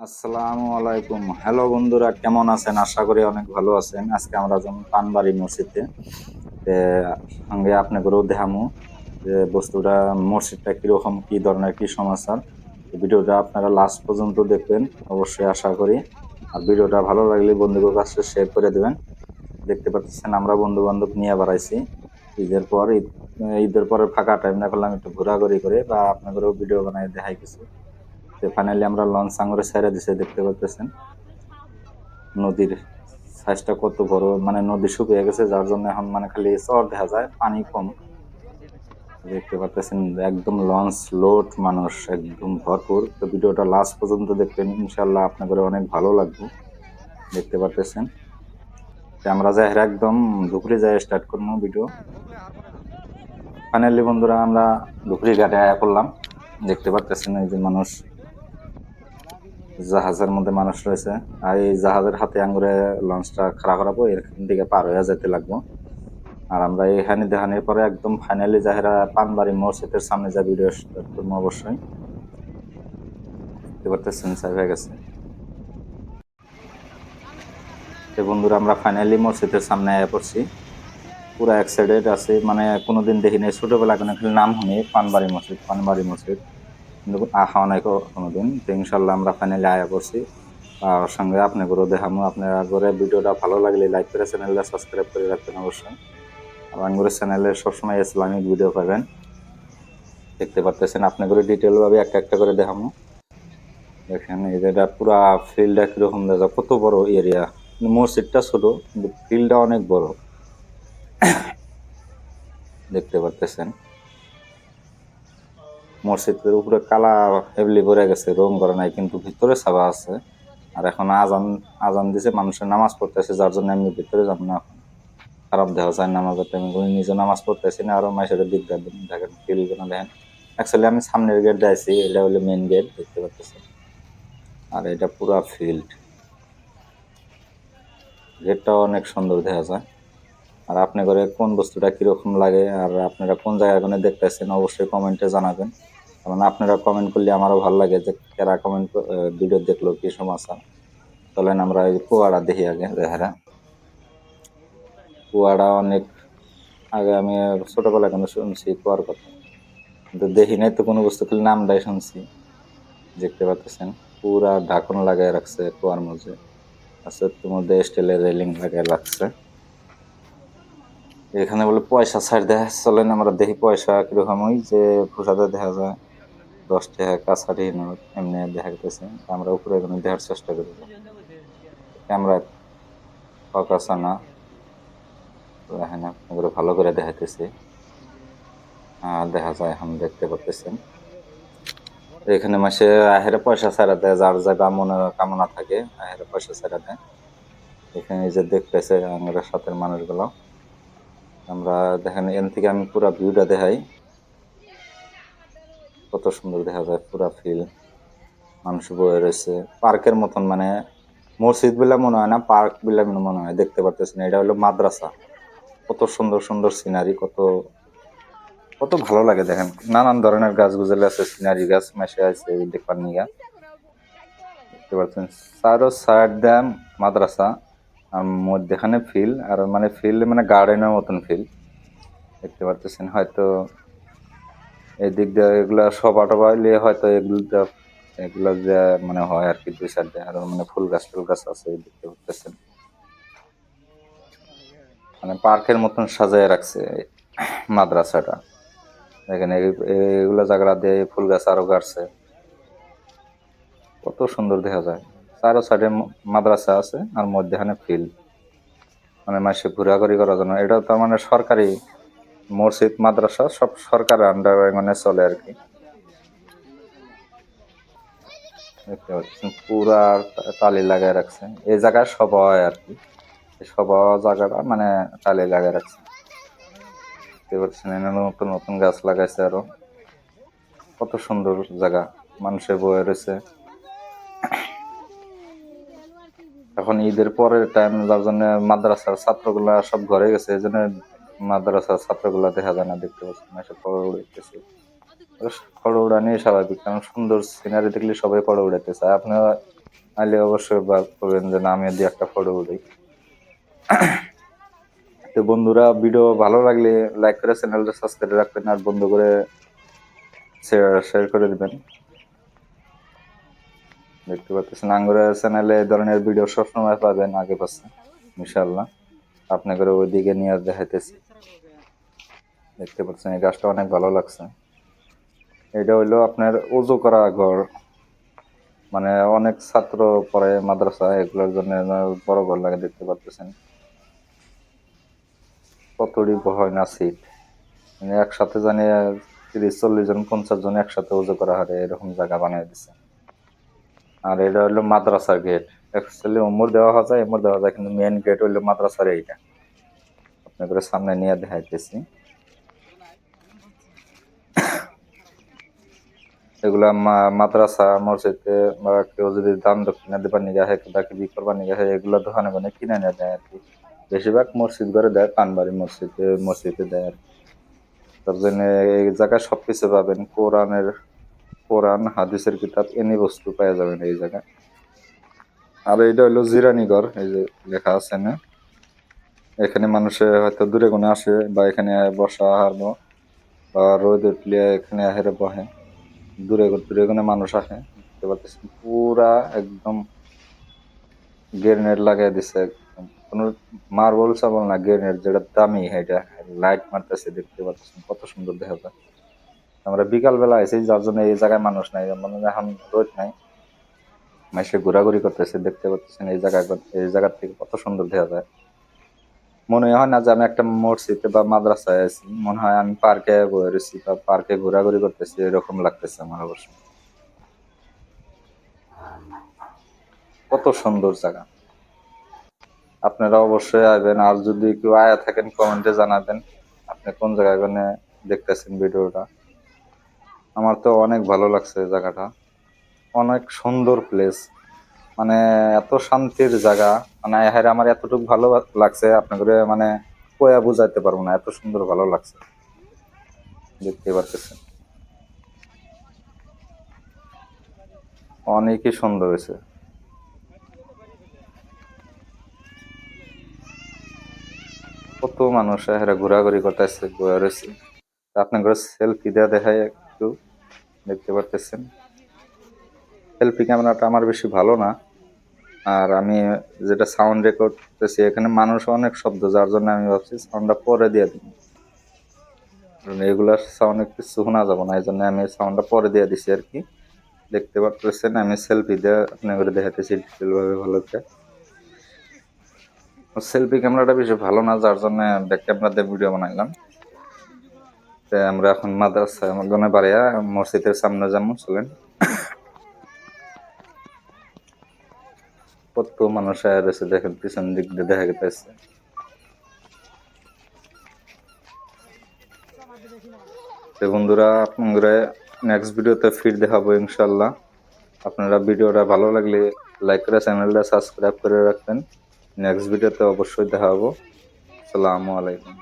আসসালামু আলাইকুম। হ্যালো বন্ধুরা, কেমন আছেন? আশা করি অনেক ভালো আছেন। আজকে আমরা যেমন পানবাড়ি মসজিদে। সঙ্গে আপনাদেরও দেখামু যে বস্তুটা, মসজিদটা কীরকম, কী ধরনের, কী সমাচার। ভিডিওটা আপনারা লাস্ট পর্যন্ত দেখবেন, অবশ্যই আশা করি। আর ভিডিওটা ভালো লাগলে বন্ধুদের কাছে শেয়ার করে দেবেন। দেখতে পাচ্ছেন আমরা বন্ধু বান্ধব নিয়ে বেড়াইছি ঈদের পর, ঈদ, ঈদের পরে ফাঁকা টাইম না করলাম, একটু ঘোরাঘুরি করে বা আপনাদেরও ভিডিও বানাই দেখাই কিছু। তো ফাইনালি আমরা লঞ্চ সাঙ্গরে ছেড়ে দিছে, দেখতে পাচ্ছেন। নদীর সাইজটা কত বড় মানে নদী শুকিয়ে গেছে, যার জন্য এখন মানে খালি চর দেখা যায়, পানি কম। দেখতে পাচ্ছেন একদম লঞ্চ লোড মানুষ, একদম ভরপুর। তো ভিডিওটা লাস্ট পর্যন্ত দেখবেন ইনশাল্লাহ আপনাদের অনেক ভালো লাগবে। দেখতে পাচ্ছেন আমরা যাই একদম দুপুরে যাই স্টার্ট করব ভিডিও ফাইনালি বন্ধুরা, আমরা দুপুরি ঘাটে আয়া করলাম দেখতে পাচ্ছেন এই যে মানুষ জাহাজের মধ্যে মানুষ রয়েছে। আর এই জাহাজের হাতে আঙ্গুরে লঞ্চটা খাড়া করাবো, এখান থেকে পার হয়ে যেতে লাগবো। আর আমরা এখানে দেখানোর পরে একদম ফাইনালি যাহেরা পানবাড়ি মসজিদের সামনে যা ভিডিও করব অবশ্যই। দেখতে পারতেছেন, সাহেব হয়ে গেছে। তো বন্ধুরা, আমরা ফাইনালি মসজিদের সামনে আয়া পড়ছি। পুরো এক্সাইটেড আছে। মানে কোনোদিন দেখি নাই, ছোটবেলা কোনো খালি নাম শুনি, পানবাড়ি মসজিদ পানবাড়ি মসজিদ। কিন্তু আহা নাই কোনোদিন। তো ইনশাল্লাহ আমরা ফাইনালি আয়া করছি আর সঙ্গে আপনাদেরও দেখামো। আপনারা করে ভিডিওটা ভালো লাগলে লাইক করে চ্যানেলটা সাবস্ক্রাইব করে রাখবেন অবশ্যই। আঙ্গুরের চ্যানেলে সবসময় ইসলামিক ভিডিও পাবেন। দেখতে পারতেছেন আপনাদের ডিটেলভাবে একটা একটা করে দেখামো দেখেন, এই যেটা পুরা ফিল্ডটা কীরকম দেখা, কত বড় এরিয়া। মসজিদটা ছোট, কিন্তু ফিল্ডটা অনেক বড়। দেখতে পারতেছেন। মসজিদের উপরে কালা হেভলি ভরে গেছে, রং করে নাই, কিন্তু ভিতরে সাবা আছে। আর এখন আজান আজান দিছে, মানুষের নামাজ পড়তেছে, যার জন্য আমি ভিতরে যাব না এখন। খারাপ দেখা যায়, নামাজের টাইমে কোনো নিজে নামাজ পড়তেছি না, আরও মাসের দিকদার দেখেন ফিল করে দেখেন। অ্যাকচুয়ালি আমি সামনের গেট যাইছি এটা হলো মেন গেট দেখতে পাচ্ছেন? আর এটা পুরা ফিল্ড গেটটা অনেক সুন্দর দেখা যায়। আর আপনি করে কোন বস্তুটা কীরকম লাগে, আর আপনারা কোন জায়গায় কোনে দেখতেছেন, অবশ্যই কমেন্টে জানাবেন। কারণ আপনারা কমেন্ট করলে আমারও ভালো লাগে যে কারা কমেন্ট ভিডিও দেখল, কি সমস্যা। চলেন আমরা কুয়াটা দেখি আগে দেখারা কুয়াটা অনেক আগে আমি ছোটবেলায় কেন শুনছি, কুয়ার কথা। কিন্তু দেখি নাই তো কোনো বস্তু, খালি নামটাই শুনছি। দেখতে পাচ্ছেন, পুরা ঢাকন লাগাই রাখছে কুয়ার মধ্যে। আর সত্যির মধ্যে স্টিলের রেলিং লাগাই রাখছে। এখানে বলে পয়সা ছাড় দেয়, চলেন আমরা দেখি পয়সা কীরকম ওই যে প্রসাদে দেখা যায় দশ টাকা, কাছারি নোট এমনি দেখা গেছে। আমরা উপরে এখানে দেখার চেষ্টা করি। ক্যামেরা ফকাস না। এখানে আপনাদের ভালো করে দেখাইতেছি। দেখা যায়, এখন দেখতে পাচ্ছেন এখানে মাসে আহেরে পয়সা ছাড়া দেয়, যার জায়গা মনে কামনা থাকে, আহেরে পয়সা ছাড়া দেয়। এখানে যে দেখতেছে আমাদের সাথের মানুষগুলো। আমরা দেখেন, এখান থেকে আমি পুরো ভিউটা দেখাই। কত সুন্দর দেখা যায়, পুরা ফিল মানুষ বয়ে রয়েছে। পার্কের মতন মানে মসজিদ বিলা মনে হয় না, পার্ক বিলা মনে হয়, দেখতে পারতেছেন। এটা হলো মাদ্রাসা। কত সুন্দর সুন্দর সিনারি, কত কত ভালো লাগে দেখেন। নানান ধরনের গাছ গুজলে আছে, সিনারি গাছ মেশে আছে দেখবার নিয়ে দেখতে পাচ্ছেন, চারো সাইড দেন মাদ্রাসা মধ্যেখানে ফিল আর মানে ফিল্ড মানে গার্ডেনের মতন ফিল দেখতে পারতেছেন হয়তো এই দিক দিয়ে এগুলা সবা টবা হইলে হয়তো এগুলো এগুলো যে মানে হয় আর কি, দুই সাইডে আর মানে ফুল গাছ টুল গাছ আছে দেখতে পারতেছেন মানে পার্কের মতন সাজায় রাখছে মাদ্রাসাটা। দেখেন এগুলো জায়গা দিয়ে ফুল গাছ আরও গাড়ছে। কত সুন্দর দেখা যায়। চারো সাইডে মাদ্রাসা আছে আর মধ্যখানে ফিল্ড মানে মাসে ঘোরাঘুরি করার জন্য। এটা তো মানে সরকারি মসজিদ, মাদ্রাসা, সব সরকারের আন্ডারে মানে চলে আর কি। পুরা টালি লাগাই রাখছে। এই জায়গায় সবাই আর কি। সবা জায়গাটা মানে টালি লাগাই রাখছে। দেখতে পাচ্ছেন এখানে নতুন নতুন গাছ লাগাইছে আরও। কত সুন্দর জায়গা মানুষে বয়ে রয়েছে। এখন ঈদের পরের টাইম যার জন্য মাদ্রাসার ছাত্রগুলা সব ঘরে গেছে, এই জন্য মাদ্রাসার ছাত্রগুলা দেখা যায় না, দেখতে পাচ্ছি না সব ফটো উড়াইতেছে। ফটো উড়ানি স্বাভাবিক, কারণ সুন্দর সিনারি দেখলে সবাই ফটো উড়াইতে চায় আপনি আইলে অবশ্যই বা করবেন যে, না, আমি দিয়ে একটা ফটো উড়াই। তো বন্ধুরা, ভিডিও ভালো লাগলে লাইক করে চ্যানেলটা সাবস্ক্রাইব রাখবেন আর বন্ধু করে শেয়ার করে দিবেন। দেখতে পাচ্ছেন, আঙ্গুরা চ্যানেলে এই ধরনের ভিডিও সবসময় পাবেন আগে পাশে ইনশাল্লাহ আপনাদের ওইদিকে নিয়ে দেখাইতেছি। দেখতে পাচ্ছেন, এই গাছটা অনেক ভালো লাগছে। এটা হইল আপনার উজু করা ঘর। মানে অনেক ছাত্র পড়ে মাদ্রাসা এগুলোর জন্য বড় ঘর লাগে, দেখতে পাচ্ছেন। কতটি হয় না সিট মানে একসাথে জানি তিরিশ, চল্লিশ জন, পঞ্চাশ জন একসাথে উজু করা হয়, এরকম জায়গা বানিয়ে দিছে। আর এটা হলো মাদ্রাসার গেট অ্যাকচুয়ালি উমর দেওয়া যায় এমর দেওয়া যায়, কিন্তু মেন গেট হলো মাদ্রাসার এইটা। আপনাদের সামনে নিয়ে দেখাইতেছি। এগুলা মাদ্রাসা, মসজিদে বা কেউ যদি দান দক্ষিণা দেবার নিগা হয়, কিবা কিবি করবার নিগা হয়, এগুলো দোকানে মানে কিনে নিয়ে দেয় আর কি। বেশিরভাগ মসজিদ ঘরে দেয় পানবাড়ি মসজিদে মসজিদে দেয় আর। তার জন্য এই জায়গায় সবকিছু পাবেন, কোরআনের, কোরআন, হাদিসের কিতাব, এনি বস্তু পাওয়া যাবেন এই জায়গায়। আর এটা হলো জিরানিগর এই যে লেখা আছে না? এখানে মানুষে হয়তো দূরে কোনে আসে বা এখানে বসা হারবো বা রোদ উঠলে এখানে হেরে বহে দূরে দূরে কোনে মানুষ আসে পুরা একদম গ্রেনেড লাগাই দিছে কোনো মার্বল সাবল না গ্রেনেড যেটা দামি, এটা লাইট মারতেছে দেখতে পাচ্ছেন, কত সুন্দর দেখা যায় আমরা বিকাল বেলা আইসি যার জন্য এই জায়গায় মানুষ নাই মানে এখন রোদ নাই। মাসে ঘোরাঘুরি করতেছে, দেখতে পাচ্ছেন এই জায়গা, এই জায়গার থেকে কত সুন্দর দেখা যায় মনে হয় না যে আমি একটা মসজিদে বা মাদ্রাসায় আছি, মনে হয় আমি পার্কে রয়েছি বা পার্কে ঘোরাঘুরি করতেছি, এরকম লাগতেছে আমার অবশ্য। কত সুন্দর জায়গা। আপনারা অবশ্যই আসবেন আর যদি কেউ আয়া থাকেন, কমেন্টে জানাবেন আপনি কোন জায়গায় কোনে দেখতেছেন ভিডিওটা। আমার তো অনেক ভালো লাগছে জায়গাটা। অনেক সুন্দর প্লেস মানে এত শান্তির জায়গা। মানে হ্যাঁ আমার এতটুকু ভালো লাগছে। আপনাদের মানে কয়া বুঝাইতে পারব না, এত সুন্দর ভালো লাগছে। দেখতে পারতেছেন। অনেকই সুন্দর হয়েছে। কত মানুষ এরা ঘোরাঘুরি করতেছে, বয়ে রয়েছে। আপনাদের সেলফি দেওয়া দেখায় একটু দেখতে পারতেছেন। সেলফি ক্যামেরাটা আমার বেশি ভালো না। আর আমি যেটা সাউন্ড রেকর্ড করতেছি, এখানে মানুষ অনেক শব্দ, যার জন্য আমি ভাবছি সাউন্ডটা পরে দিয়ে দিব কারণ এগুলার সাউন্ড একটু শোনা যাব না এই জন্য আমি সাউন্ডটা পরে দিয়ে দিছি আর কি। দেখতে পাচ্ছেন আমি সেলফি দিয়ে আপনাদের দেখাতেছি ডিটেলভাবে ভালো করে। সেলফি ক্যামেরাটা বেশি ভালো না, যার জন্য ব্যাক ক্যামেরা ভিডিও বানাইলাম। আমরা এখন মাদ্রাসা গনে বাড়িয়া মসজিদের সামনে যেমন চলেন। কত মানুষ আয়া রয়েছে দেখেন, পিছন দিক দিয়ে দেখা তো বন্ধুরা আপনারা নেক্সট ভিডিওতে ফির দেখাবো ইনশাল্লাহ আপনারা ভিডিওটা ভালো লাগলে লাইক করে চ্যানেলটা সাবস্ক্রাইব করে রাখবেন। নেক্সট ভিডিওতে অবশ্যই দেখা দেখাবো। আসসালামু আলাইকুম।